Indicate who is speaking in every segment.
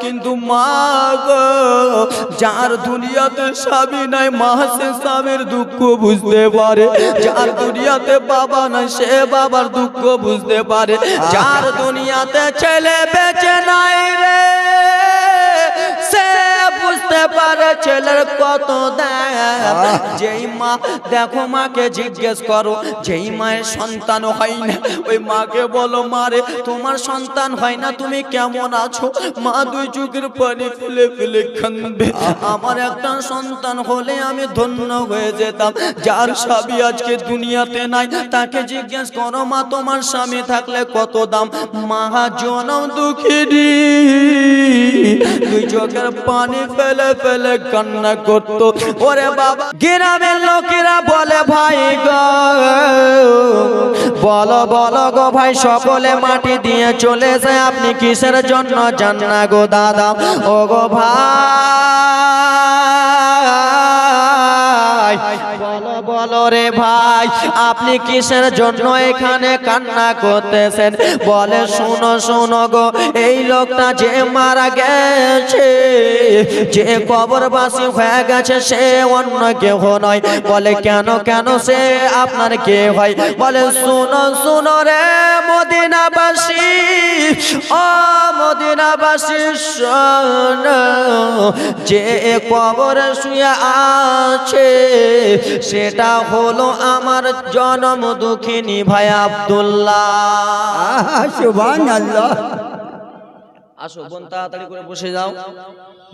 Speaker 1: কিন্তু মা গো যার দুনিয়াতে স্বামী নাই, মা সে স্বামীর দুঃখ বুঝতে পারে। যার দুনিয়াতে বাবা নাই, সে বাবার দুঃখ বুঝতে পারে। যার দুনিয়াতে ছেলে বেঁচে নাই রে পারে ছেলের কত যেই মা দেখো মাকে জিজ্ঞেস করো যেই মায়ের সন্তান হয় না ওই মাকে বলো মারে তোমার সন্তান হয় না তুমি কেমন আছো? মা দুই চোখের পানি ফেলে ফেলে কান্দবে আমার একটা সন্তান হলে আমি ধন্য হয়ে যেতাম। যার স্বামী আজকে দুনিয়াতে নাই তাকে জিজ্ঞেস করো মা তোমার স্বামী থাকলে কত দাম? মা জনম দুঃখিনী। দুই চোখের পানি ফেলে ফেলে কান্না করতো। ওরে বাবা, গ্রামের লোকেরা বলে, ভাই গো, বলো বলো গো ভাই, সকলে মাটি দিয়ে চলে যায় আপনি কিসের জন্য জান না গো দাদা? ও গো ভাই বলো রে ভাই, আপনি কিসের জন্য এখানে কান্না করতেছেন? বলে, শুনো শুনো গো, এই লোকটা যে মারা গেছে, যে কবরবাসী হয়ে গেছে, সে অন্য কেহ নয়। বলে, কেন কেন সে আপনার কে হয়? বলে, শুনো শুনো রে মদিনাবাসী, ও মদিনাবাসী শোনো, যে কবরে শুয়ে আছে, সেটা হলো আমার জনম দুঃখিনী ভাই আবদুল্লাহ।
Speaker 2: সুবান আল্লাহ
Speaker 1: আসো বোন তাড়াতাড়ি করে বসে যাও।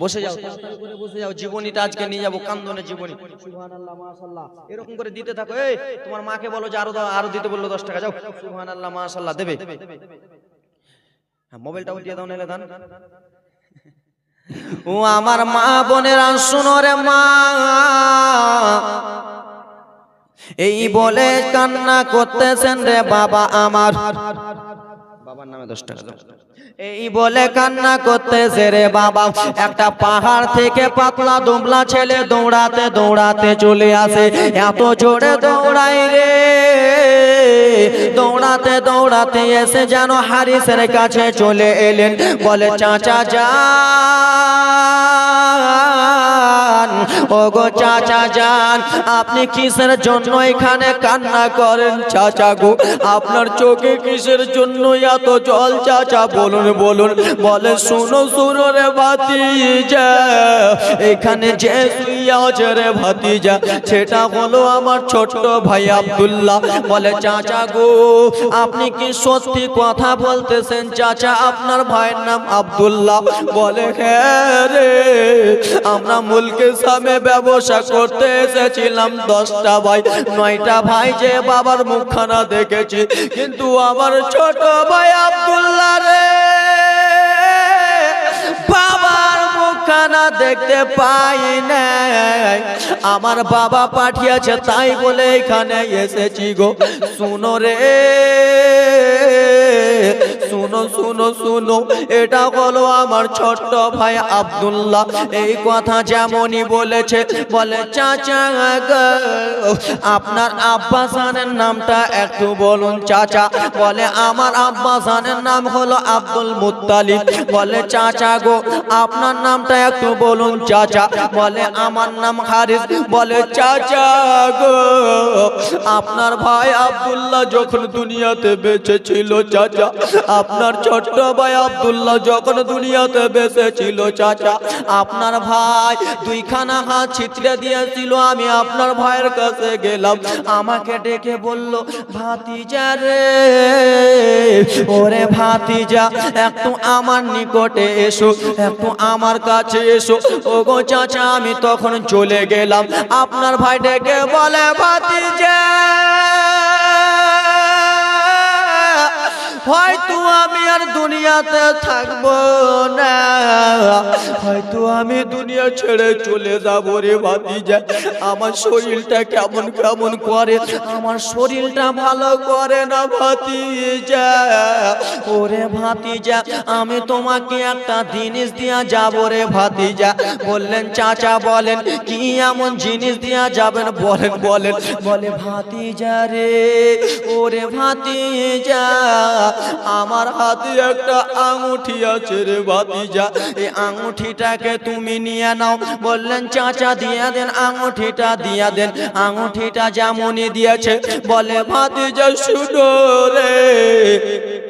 Speaker 1: বসে যাও। তাড়াতাড়ি করে বসে যাও। জীবনীটা আজকে নিয়ে যাব কান্দনে জীবনী। সুবহানাল্লাহ মাশাআল্লাহ। এরকম করে দিতে থাকো। এই তোমার মাকে বলো যে আরও দাও, আরও দিতে বলল 10 টাকা যাও। সুবহানাল্লাহ মাশাআল্লাহ দেবে। হ্যাঁ মোবাইলটাও দিয়ে দাও নাহলে দান। ও আমার মা বোনেরা শুনো রে মা। এই বলে কান্না করতেছেন রে বাবা আমার। বাবার নামে দশ টাকা দাও। এই বলে কান্না করতেছে রে বাবা। একটা পাহাড় থেকে পাতলা দুমলা ছেলে দৌড়াতে দৌড়াতে চলে আসে। এত জোরে দৌড়াই রে। দৌড়াতে দৌড়াতে এসে যেন হারিসের কাছে চলে এলেন। বলে, চাচা যান ও গো চাচা যান, আপনি কিসের জন্য এখানে কান্না করেন চাচা গো? আপনার চোখে কিসের জন্য এত জল? চাচা বলুন বলুন, বলে শুনো শুনো রে ভাতিজা, এখানে যে শুইয়া আছে রে ভাতিজা, সেটা হলো আমার ছোট্ট ভাই আব্দুল্লাহ। বলে, চাচা গো, আপনি কি সত্যি কথা বলতেছেন চাচা? আপনার ভাইয়ের নাম আব্দুল্লাহ। বলে হ্যাঁ রে, আমরা মুলকের সামনে ব্যবসা করতে এসেছিলাম দশটা ভাই, নয়টা ভাই যে বাবার মুখখানা দেখেছি। কিন্তু আমার ছোট ভাই আব্দুল্লাহ রে, বাবার মুখখানা দেখতে পাই না আমার বাবা পাঠিয়েছে, তাই বলে এখানে এসেছি গো। শুনো রে শুনো শুনো শুনো, এটা হলো আমার ছোট্ট ভাই আব্দুল্লাহ। এই কথা যেমনই বলেছে, বলে, চাচা আপনার আব্বাসানের নামটা একটু বলুন, চাচা। বলে, আমার আব্বাসানের নাম হলো আব্দুল মুত্তালিব। বলে, চাচা গো, আপনার নামটা একটু বলুন, চাচা। বলে, আমার নাম হারিস। বলে, চাচা গো, আপনার ভাই আব্দুল্লাহ যখন দুনিয়াতে বেঁচে ছিল, চাচা আপনার ছোট্ট ভাই আব্দুল্লাহ যখন দুনিয়াতে বেঁচে ছিল চাচা, আপনার ভাই দুইখানা হাত ছিটরে দিয়েছিল, আমি আপনার ভাইয়ের কাছে গেলাম। আমাকে ডেকে বলল, ভাতিজা রে, ওরে ভাতিজা, একটু আমার নিকটে এসো, একটু আমার কাছে এসো। ও গো চাচা, আমি তখন চলে গেলাম। আপনার ভাই ডেকে বলে, ভাতিজা হয়তো আমি দুনিয়াতে থাকব না। হয়তো আমি দুনিয়া ছেড়ে চলে যাব রে ভাতিজা। আমার শরীরটা কেমন কেমন করে? আমার শরীরটা ভালো করে না ভাতিজা। ওরে ভাতিজা, আমি তোমাকে একটা জিনিস দিয়া যাব রে ভাতিজা। বললেন, চাচা বলেন, কি এমন জিনিস দিয়া যাবেন? বলেন বলেন। বলে, ভাতিজা রে, ওরে ভাতিজা, আমার হাতে একটা আঙুঠি আছে রে ভাতিজা। এই আঙুঠিটাকে তুমি নিয়ে নাও। বললেন, চাচা, দিয়া দেন আঙুঠিটা দিয়া দেন। আঙুঠিটা যেমনই দিয়েছে। বলে, ভাতিজা, শুনো রে।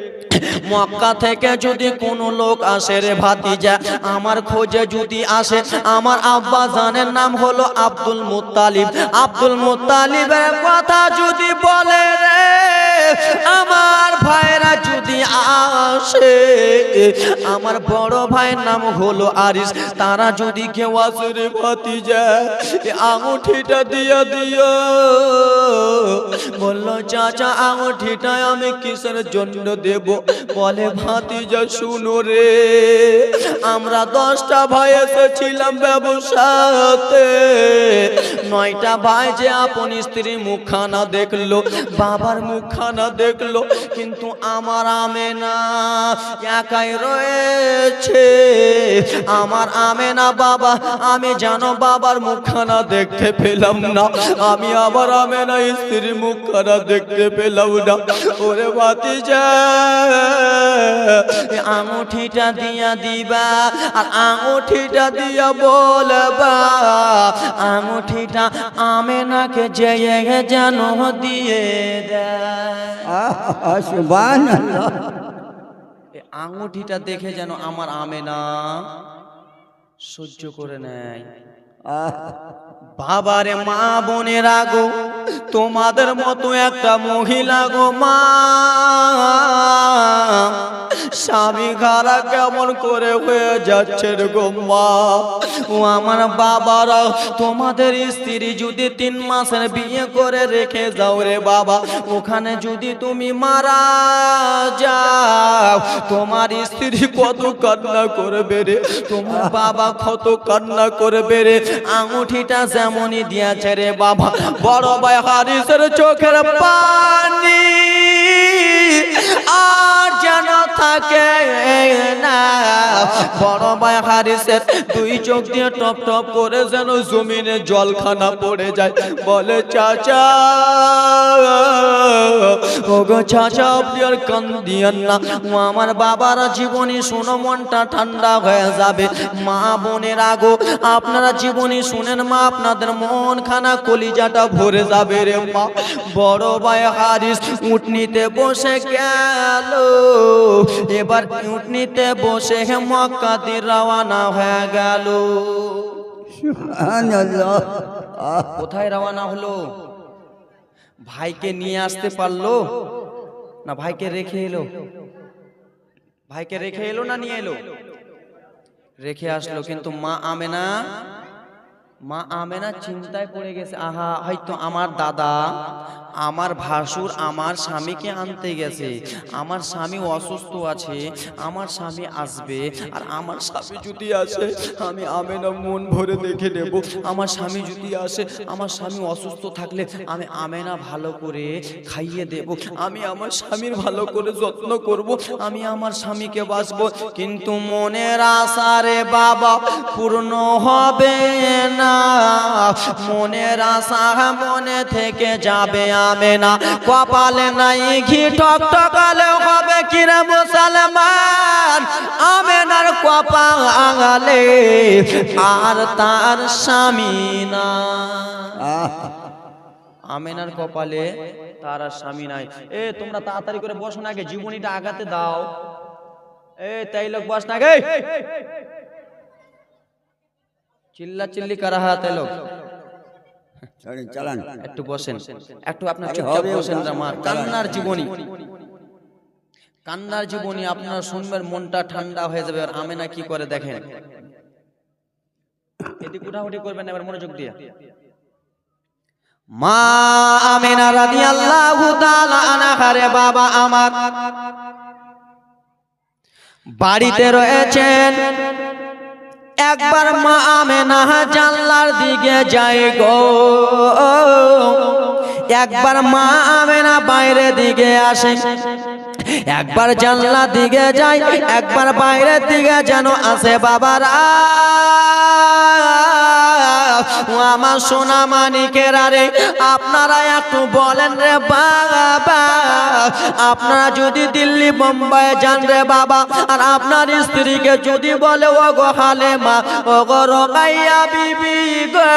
Speaker 1: মক্কা থেকে যদি কোনো লোক আসে রে ভাতিজা, আমার খোঁজে যদি আসে, আমার আব্বা জানের নাম হলো আব্দুল মুতালিব আব্দুল মুতালিবের কথা যদি বলে রে, আমার ভাইরা যদি আসে আমার বড় ভাইয়ের নাম হলো আরিস তারা যদি কেউ আসে রে ভাতিজা এ আঙুঠিটা দিয়া দিও। বলল, চাচা, আঙুঠিটা আমি কিসের জন্য দেব? বলে, ভাতিজা, শুনো রে, আমরা দশটা ভাই এসেছিলাম ব্যবসাতে। নয়টা ভাই যে আপন স্ত্রী মুখখানা দেখল, বাবার মুখখানা দেখল, কিন্তু আমার আমেনা একাই রয়েছে। আমার আমে না বাবা, আমি জানো বাবার মুখখানা দেখতে পেলাম না। আমি আবার আমেনা স্ত্রীর মুখখানা দেখতে পেলাম না। ওরে এই আঙুঠিটা দিয়া দিবা, আর আঙুঠিটা দিয়া বলবা, আঙুঠিটা আমেনাকে যে যেন দিয়ে দেয়।
Speaker 2: সুবহানাল্লাহ।
Speaker 1: এই আঙুঠিটা দেখে যেন আমার আমেনা সহ্য করে নেয়। বাবারে মা বোনের আগো তোমাদের মতো একটা মহিলা গো মা। স্বামী খারা কেমন করে হয়ে যাচ্ছে গো মা। ও আমার বাবারা, তোমাদের স্ত্রী যদি তিন মাসের বিয়ে করে রেখে যাও রে বাবা, ওখানে যদি তুমি মারা যাও, তোমার স্ত্রী কত কান্না করবে রে, তোমার বাবা কত কান্না করবে রে, আঙুঠিটা যেমনই দিয়েছে রে বাবা, বড় ভাই হারিসের চোখের পানি আর যেন থাকে না। বড় ভাই হারিসের দুই চোখ দিয়ে টপ টপ করে যেন জমিনে জলখানা পড়ে যায়। বলে, চাচা, ওগো চাচা, আপনি আর কান দিয়েন না আমার বাবার জীবনী শুনো, মনটা ঠান্ডা হয়ে যাবে। মা বোনের আগো, আপনারা জীবনী শুনেন মা, আপনাদের মন খানা কলিজাটা ভরে যাবে রে মা। বড় ভাই হারিস উঠনিতে বসে গেল এবার উঠনিতে বসে মক্কা দিয়ে রওয়ানা হয়ে গেল।
Speaker 2: সুবহানাল্লাহ।
Speaker 1: কোথায় রওয়ানা হলো? ভাইকে নিয়ে আসতে পারল? না ভাইকে রেখে এলো? ভাইকে রেখে এলো না নিয়ে এলো? রেখে আসলো কিন্তু মা আমেনা মা আমেনা চিন্তায় পড়ে গেছে। আহা হয়তো আমার দাদা আমার ভাসুর আমার স্বামীকে আনতে গেছে। আমার স্বামী অসুস্থ আছে, আমার স্বামী আসবে, আর আমার স্বামী যদি আসে, আমি আমেনা মন ভরে দেখে নেব। আমার স্বামী যদি আসে, আমার স্বামী অসুস্থ থাকলে আমি আমেনা ভালো করে খাইয়ে দেব। আমি আমার স্বামীর ভালো করে যত্ন করব, আমি আমার স্বামীকে বাঁচবো। কিন্তু মনের আশারে বাবা, পূর্ণ হবে না। মনের আশা মনে থেকে যাবে আমে না। কপালে নাই ঘি টক টকালে হবে কিরে মুসলমান? আমেনার কপালে আর তার স্বামী না। আমেনার কপালে তার আর স্বামী নাই। এ, তোমরা তাড়াতাড়ি করে বসো না আগে, জীবনীটা আগাতে দাও। এ, তাই লোক বস না গে চিল্লা চিল্লি করা হাতে লোক?
Speaker 2: চলেন চালান
Speaker 1: একটু বসেন একটু আপনার চুপচাপ বসেন কান্নার জীবনী। কান্নার জীবনী আপনার শুনবেন মনটা ঠান্ডা হয়ে যাবে আর আমেনা কি করে দেখেন? এদিক উঠাউঠি করবেন এবার মনোযোগ দিয়ে। মা আমেনা রাদিয়াল্লাহু তাআলা আনহা রে বাবা আমার। বাড়িতে রয়েছেন একবার মা আমেনা জানলার দিকে যাই গো। একবার মা আমেনা বাইরে দিকে আসে। একবার জানলা দিকে যাই একবার বাইরের দিকে যেন আসে বাবারা। আমার সোনা মানিকেরা রে আপনারা একটু বলেন রে বাবা। আপনারা যদি দিল্লি বোম্বাই যান রে বাবা, আর আপনার স্ত্রীকে যদি বলে ও গো হালে মা ও গো রকাইয়া বিবি গো,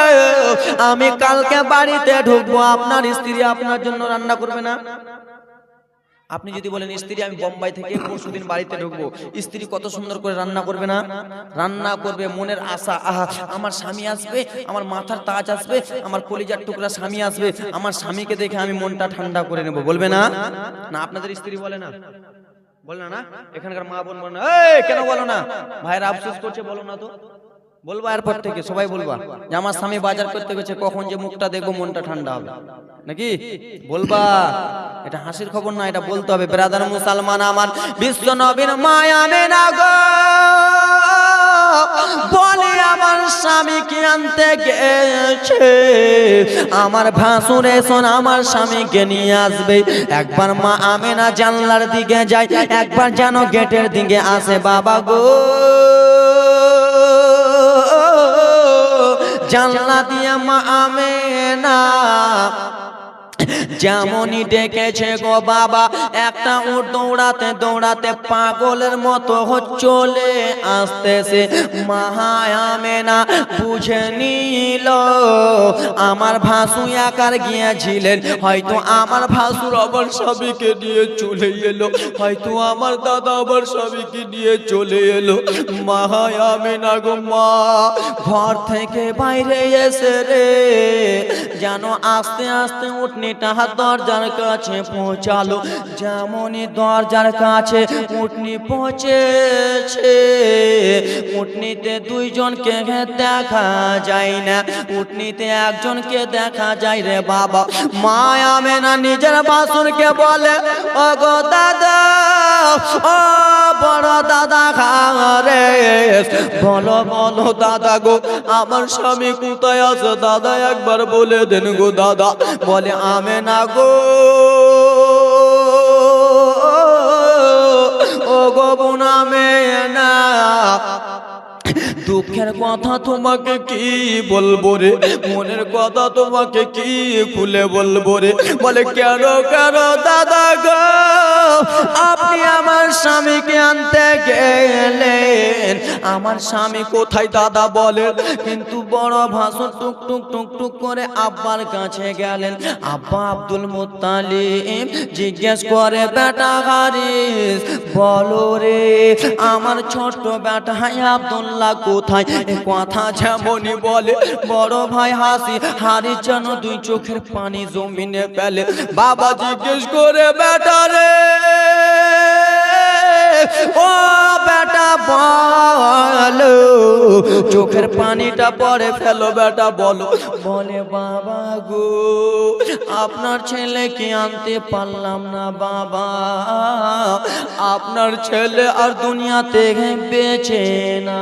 Speaker 1: আমি কালকে বাড়িতে ঢুকবো। আপনার স্ত্রী আপনার জন্য রান্না করবে না? আপনি যদি বলেন স্ত্রী আমি বোম্বাই থেকে পরশুদিন বাড়িতে ঢুকবো। স্ত্রী কত সুন্দর করে রান্না করবে না? রান্না করবে। মনের আশা আহা আমার স্বামী আসবে আমার মাথার তাজ আসবে আমার কলিজার টুকরা স্বামী আসবে আমার স্বামীকে দেখে আমি মনটা ঠান্ডা করে নেব। বলবে না? না আপনাদের স্ত্রী বলে না। বলে না না? এখানকার মা বোন বলে না। কেন বলো না? ভাইরা আফসোস করছে বলো না তো। বলবা এরপর থেকে সবাই বলবা যে আমার স্বামী বাজার করতে গেছে কখন যে মুখটা দেখব মনটা ঠান্ডা হবে। নাকি? বলবা, এটা হাসির খবর না, এটা বলতে হবে। ব্রাদার মুসলমান আমার, বিশ্ব নবীর মায়া মেনা গো। বলে আমার স্বামীকে আনতে গেছে? আমার ভাসুরে শোন আমার স্বামীকে নিয়ে আসবে। একবার মা আমেনা জানলার দিকে যায়, একবার যেন গেটের দিকে আসে, বাবা গো। জানলা দিয়ে মা আমেনা যেমনই ডেকেছে গো বাবা একটা উট দৌড়াতে দৌড়াতে পাগলের মতো চলে আসতেছে। মাহায়ামে না বুঝে নিল আমার ভাসু একার গিয়েছিলেন। হয়তো আমার ভাসুর আবার স্বামীকে নিয়ে চলে এলো। হয়তো আমার দাদা আবার স্বামীকে নিয়ে চলে এলো। মাহায়ামে না গো মা ঘর থেকে বাইরে এসে রে যেন আস্তে আস্তে উঠনিটা দরজার কাছে পৌঁছালো। যেমনই দরজার কাছে উঠনি পৌঁছেছে, উঠনিতে দুইজনকে দেখা যায় না। উঠনিতে একজনকে দেখা যায় রে বাবা। মায়া মেনা নিজের বাসনকে বলে ও গো দাদা, ও বড় দাদা খারে বলো বলো দাদা গো, আমার স্বামী কোথায় আছে? দাদা একবার বলে দেন গো দাদা। বলে আমে না গো ও গো বোনামে না দুঃখের কথা তোমাকে কি বলব রে? মনের কথা তোমাকে কি খুলে বলব রে? বলে, কেন কেন, দাদা গো? আপনি আমার স্বামীকে আনতে গেলেন। আমার স্বামী কোথায় দাদা বলেন কিন্তু বড় ভাষণ টুক টুক টুক টুক করে আব্বার কাছে গেলেন। আব্বা আব্দুল মুত্তালিম জিজ্ঞেস করে, বেটা হারিস, বলো রে, আমার ছোট্ট বেটা হাই আব্দুল্লাহ কোথায়? কথা যেমনই বলে, বড় ভাই হাসি হারি যেন দুই চোখের পানি জমিনে ফেলে। বাবা জিজ্ঞেস করে, বেটা রে, ও বেটা বলো, চোখের পানিটা পরে ফেলো বেটা, বলো। বলে, বাবা গো, আপনার ছেলে ছেলেকে আনতে পারলাম না, বাবা? আপনার ছেলে আর দুনিয়াতে বেঁচে না।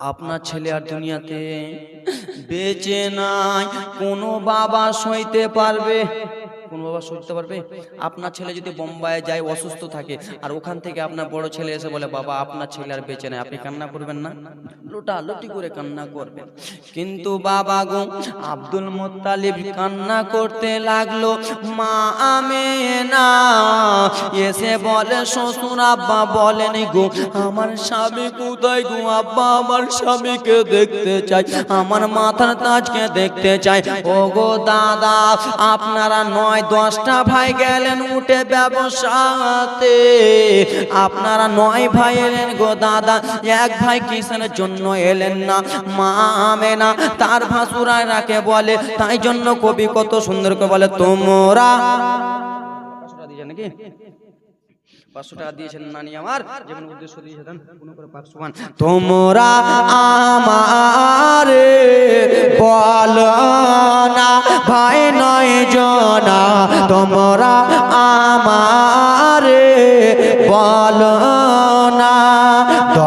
Speaker 1: আপনার ছেলে আর দুনিয়াতে বেঁচে নাই কোনো বাবা সইতে পারবে? কোন বাবা সইতে পারবে? আপনার ছেলে যদি বোম্বাইয়ে যায়, অসুস্থ থাকে, আর ওখান থেকে আপনার বড় ছেলে এসে বলে, বাবা, আপনার ছেলে আর বেঁচে নেই। আপনি কান্না করবেন না? লোটা লুটি করে কান্না করবেন। কিন্তু বাবা গো, আব্দুল মোত্তালিব কান্না করতে লাগল, মা আমেনা, এসে বলে শ্বশুর আব্বা বলেন গো, আমার স্বামী কোথায় গো? আব্বা আমার স্বামীকে দেখতে চাই আমার মাথার তাজকে দেখতে চাই ও গো দাদা, আপনারা নয় দশটা ভাই গেলেন উঠে ব্যবসাতে। আপনারা নয় ভাই এলেন গো দাদা, এক ভাই কিসের জন্য এলেন না? মা আমেনা, তার ভাসুরায় রাখে বলে, তাই জন্য কবি কত সুন্দর করে বলে, তোমরা নাকি? পাঁচশো টাকা দিয়েছেন নানি আমার, যেমন উদ্দেশ্য দিয়েছেন তোমরা আমারে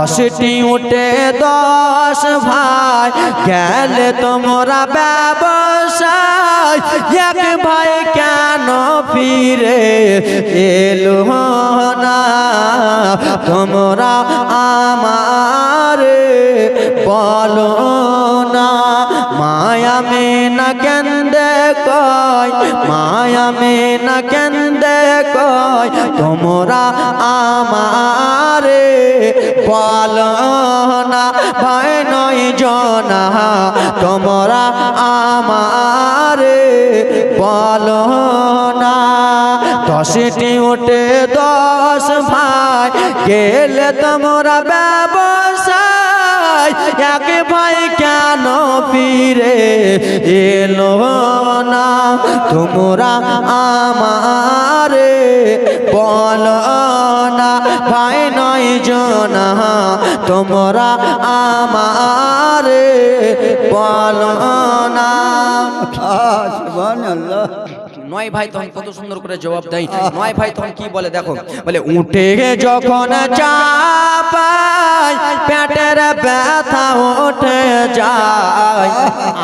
Speaker 1: দশটি উঠে দশ ভাই, গেলে তোমরা ব্যবসায়। এক ভাই কেন ফিরে এলো না? তোমরা আমারে বলো না, মায়া মেনা কেন্দে কয়, মায়া মেনা কেন্দে কয়, তোমরা আমারে বলো না ভয় নয় জনা, তোমরা আমারে বলো না দশটি উঠে দশ ভাই, গেলে তোমরা ব্যবসায়। এক ভাই কেন ফিরে এলো না? তোমরা আমারে বলো ভাই নয় জনা তোমরা আমারে বলো না। নয় ভাই তখন কত সুন্দর করে জবাব দেয়। নয় ভাই তখন কি বলে দেখো? বলে উঠে যখন চাপাই পেটের ব্যথা উঠে যায়।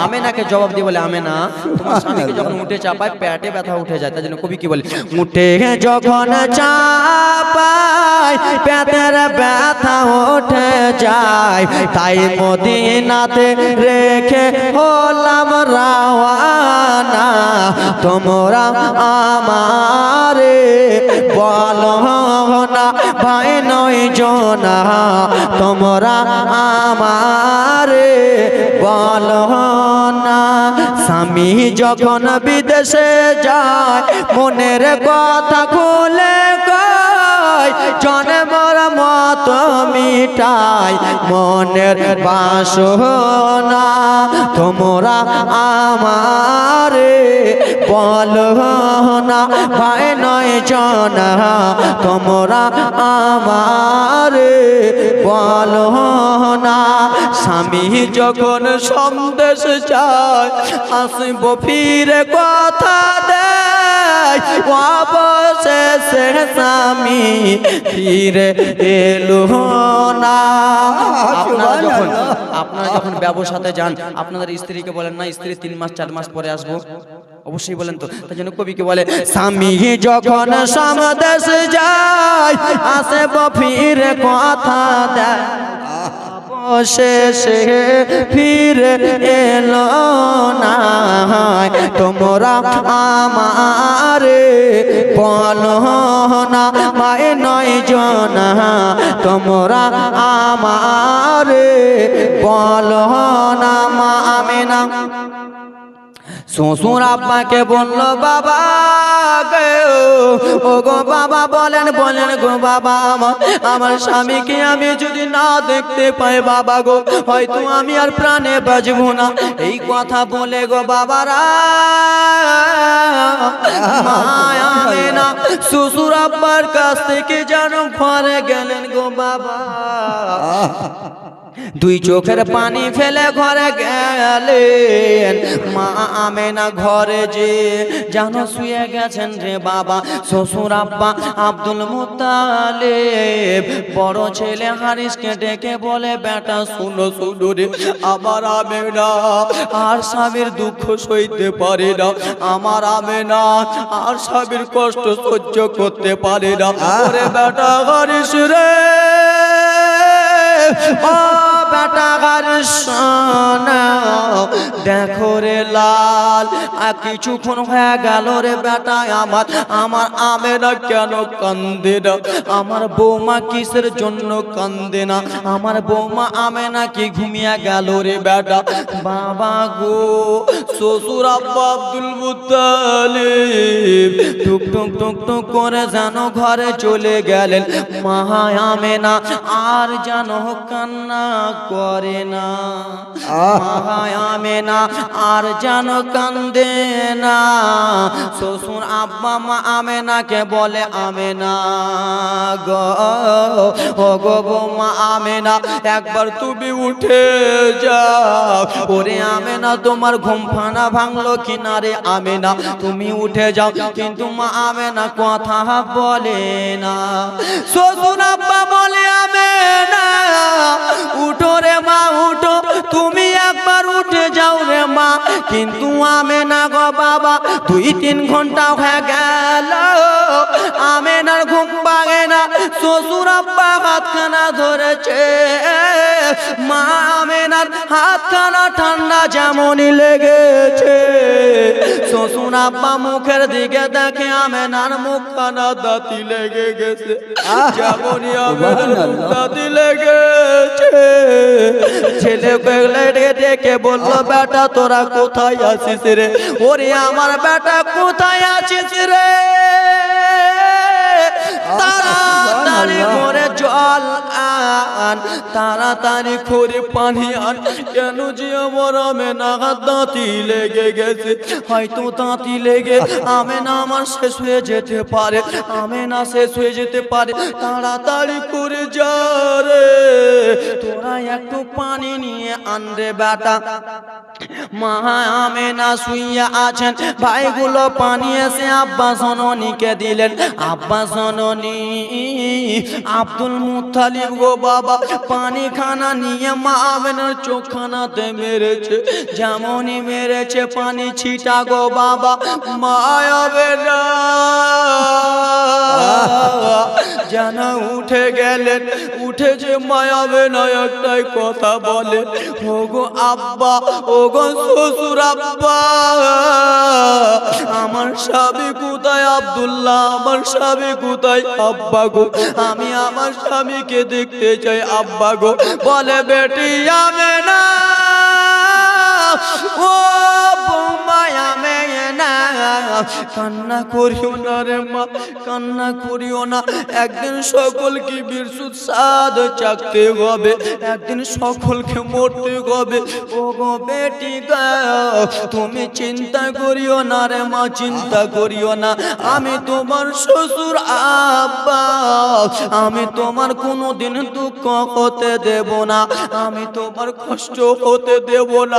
Speaker 1: আমেনাকে জবাব দিয়ে বলে আমেনা তোমার স্বামীকে যখন উঠে চাপায় পেটে ব্যথা উঠে যায়। তার জন্য কবি কি বলে উঠে যখন চাপাই পেটের ব্যথা উঠে যায়। তাই মদিনাতে রেখে হলাম রাওয়ানা। তোমরা আমারে বল না, ভাই নয় জনা, তোমরা আমারে বল না। স্বামী যখন বিদেশে যায়, মনের কথা খুলে কয় জন্মর মত মিটাই, মনের বাসনা। তোমরা আমারে বলো না, ভাই নয় জনা। তোমরা আমারে বলো না। স্বামী যখন সন্দেশ যায় আসব ফিরে কথা অবশেষে স্বামী ফিরে এলো না। আপনারা যখন আপনারা যখন ব্যবসাতে যান আপনাদের স্ত্রীকে বলেন না স্ত্রী তিন মাস চার মাস পরে আসব। অবশ্যই বলেন তো। তাই জন্য কবিকে বলে স্বামী যখন সমাদেশ যায় আসে ফিরে কথা দেয়। অবশেষে ফিরে এলো না তোমরা আমার বলো না মায় নয় জনা। তোমরা আমার বলো না, মা আমেনা। শ্বশুর আব্বাকে বলল, বাবা ও গো বাবা বলেন বলেন গো বাবা, আমার আমার স্বামীকে আমি যদি না দেখতে পাই, বাবা গো, হয়তো আমি আর প্রাণে বাজবো না। এই কথা বলে গো বাবারা না শ্বশুর আব্বার কাছ থেকে যেন ঘরে গেলেন গো বাবা। দুই চোখের পানি ফেলে ঘরে গেলেন। মা আমেনা ঘরে যে জানো শুয়ে গেছেন রে বাবা শ্বশুর আব্বা আব্দুল মুতালেব বড় ছেলে হারিসকে ডেকে বলে বেটা শুনো শুনো রে আমার আমেনা আর স্বামীর দুঃখ সইতে পারে না। আমার আমেনা আর স্বামীর কষ্ট সহ্য করতে পারে না। বেটা হারিস রে ও বেটা গারে সোনা দেখো রে লাল, আর কিছুক্ষণ হয়ে গেল রে বেটা আমার। আমার আমেরা কেন কান্দে না? আমার বৌমা কিসের জন্য কান্দে না? আমার বৌমা আমে নাকি ঘুমিয়ে গেল রে বেটা? বাবা গো, শ্বশুর আব্বা আব্দুল মুতালিব টুক টুক টুক টুক করে যেন ঘরে চলে গেলেন। মাহায়ামেনা আর যেন কান্না করে না। মাহায়ামেনা আর যেন কান্দে না। শ্বশুর আব্বা মা আমেনাকে বলে আমেনা গো। ও গো বৌমা আমেনা একবার তুমি উঠে যাও। ওরে আমেনা তোমার ঘুম ফানা ভাঙলো কিনারে আমেনা তুমি উঠে যাও কিন্তু মা আমেনা কথা বলে না। শ্বশুর আব্বা বলে আমেনা উঠো রে মা, উঠো। তুমি একবার উঠে যাও রে মা। কিন্তু আমেনা গো বাবা, দুই তিন ঘণ্টা হয়ে গেল। আমেনার ঘুম পাগে না, শ্বশুর আব্বা হাতখানা ধরেছে। মা, আমেনার হাতখানা ঠান্ডা যেমনই লেগেছে। শ্বশুর আব্বা মুখের দিকে দেখে আমেনার মুখখানা দাঁতি লেগে গেছে। যেমনই আমেনার দাঁতি লেগেছে। ছেলে ডেকে বলল বেটা তোরা কোথায় আছিস রে? ওরে আমার বেটা কোথায় আছিস রে? তাড়াতাড়ি করে জল আন তাড়াতাড়ি করে পানি আন। কেন যে আমার আমে না দাঁতি লেগে গেছে? হয়তো দাঁতি লেগে আমে না আমার শেষ হয়ে যেতে পারে। আমে না শেষ হয়ে যেতে পারে। তাড়াতাড়ি করে যা রে। তোরা একটু পানি নিয়ে আন রে বেটা। মা আমে না শুইয়া আছেন। ভাইগুলো পানি এসে আব্বা সননীকে দিলেন। আব্বা সননী আব্দুল মুতালিব গো বাবা পানি খানা নিয়ে মা আমেনার চোখখানাতে মেরেছে, যেমনই মেরেছে পানি ছিটা গো বাবা মা আমেনা যেন উঠে গেলেন উঠে যে মায়াবে না একটাই কথা বলে ওগো আব্বা, ওগো শ্বশুর আব্বা, আমার স্বামী কোথায় আব্দুল্লাহ, আমার স্বামী কোথায় আব্বা গো? আমি আমার স্বামীকে দেখতে চাই আব্বা গো বলে বেটি আমি না। ও কান্না করিও না রে মা, কান্না করিও না। একদিন সকলকে বিরসুদ সাদ চাকতে হবে, একদিন সকলকে মরতে হবে। ও গো বেটি তুমি চিন্তা করিও না রে মা, চিন্তা করিও না। আমি তোমার শ্বশুর আব্বা, আমি তোমার কোনোদিন দুঃখ হতে দেব না। আমি তোমার কষ্ট হতে দেব না।